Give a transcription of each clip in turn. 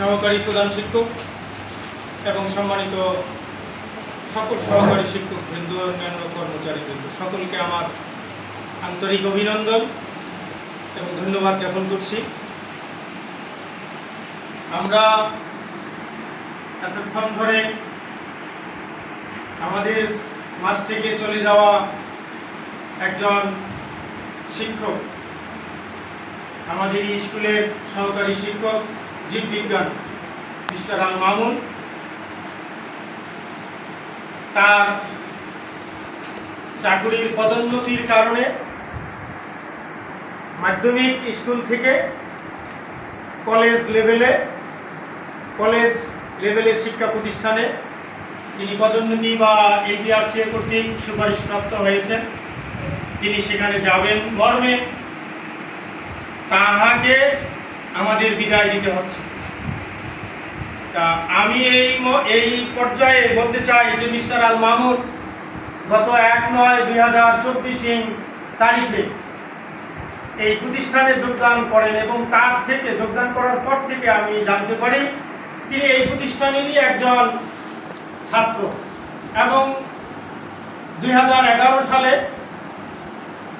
সহকারী প্রধান শিক্ষক এবং সম্মানিত সকল সহকারী শিক্ষক বৃন্দ, অন্যান্য কর্মচারী বৃন্দ, সকলকে আমার আন্তরিক অভিনন্দন এবং ধন্যবাদ জ্ঞাপন করছি। আমরা এতক্ষণ ধরে আমাদের মাঝ থেকে চলে যাওয়া একজন শিক্ষক, আমাদের স্কুলের সহকারী শিক্ষক জীববিজ্ঞান মিস্টার আল মামুন, তার চাকুরির পদোন্নতির কারণে মাধ্যমিক স্কুল থেকে কলেজ লেভেলে, কলেজ লেভেলের শিক্ষা প্রতিষ্ঠানে তিনি পদোন্নতি বা এনটিআরসি কর্তৃক সুপারিশপ্রাপ্ত হয়েছেন। তিনি সেখানে যাবেন। মর্মে তাহাকে আমাদের বিদায় দিতে হচ্ছে। তা আমি এই এই পর্যায়ে বলতে চাই যে মিস্টার আল মামুন গত এক নয় দুই হাজার চব্বিশ তারিখে এই প্রতিষ্ঠানে যোগদান করেন এবং তার থেকে যোগদান করার পর থেকে আমি জানতে পারি তিনি এই প্রতিষ্ঠানেরই একজন ছাত্র এবং দুই হাজার এগারো সালে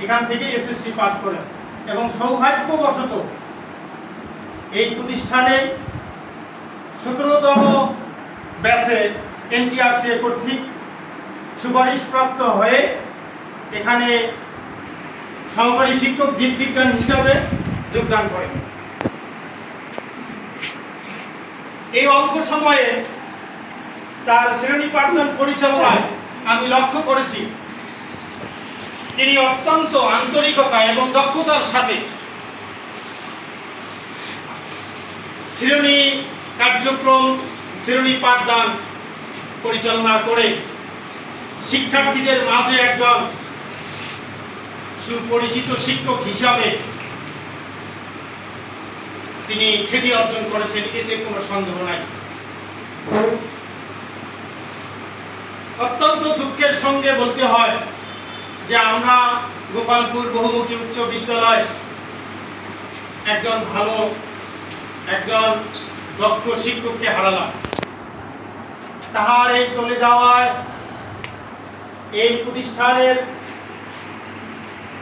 এখান থেকে এসএসসি পাস করেন এবং সৌভাগ্যবশত এই প্রতিষ্ঠানে সতেরোতম ব্যাচে এনটিআরসি কর্তৃক সুপারিশপ্রাপ্ত হয়ে এখানে সহকারী শিক্ষক জীববিজ্ঞান হিসাবে যোগদান করেন। এই অল্প সময়ে তার শ্রেণি পাঠদান পরিচালনায় আমি লক্ষ্য করেছি, তিনি অত্যন্ত আন্তরিকতা এবং দক্ষতার সাথে শ্রেণি কার্যক্রম, শ্রেণি পাঠদান পরিচালনা করে শিক্ষার্থীদের মাঝে একজন সুপরিচিত শিক্ষক হিসাবে তিনি খ্যাতি অর্জন করেছেন, এতে কোনো সন্দেহ নাই। অত্যন্ত দুঃখের সঙ্গে বলতে হয় যে আমরা গোপালপুর বহুমুখী উচ্চ বিদ্যালয় একজন ভালো একজন দক্ষ শিক্ষককে হারালাম। তাহার এই চলে যাওয়ায় এই প্রতিষ্ঠানের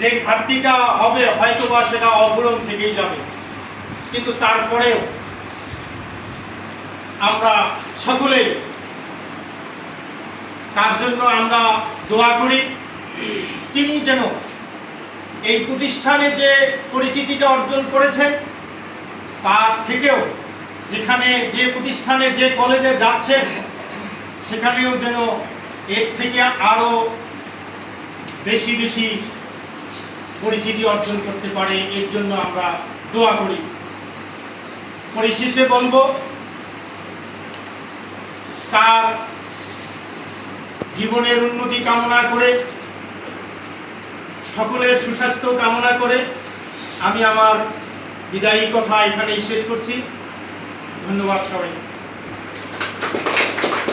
যে ঘাটতিটা হবে, হয়তোবা সেটা অপূরণ থেকেই যাবে। কিন্তু তারপরেও আমরা সকলে তার জন্য আমরা দোয়া করি, তিনি যেন এই প্রতিষ্ঠানে যে পরিচিতিটা অর্জন করেছেন তার থেকেও যেখানে যে প্রতিষ্ঠানে, যে কলেজে যাচ্ছেন সেখানেও যেন এর থেকে আরও বেশি বেশি পরিচিতি অর্জন করতে পারে, এর জন্য আমরা দোয়া করি। পরিশেষে বলব, তার জীবনের উন্নতি কামনা করে, সকলের সুস্বাস্থ্য কামনা করে, আমি আমার বিদায়ী কথা এখানেই শেষ করছি। ধন্যবাদ সবাই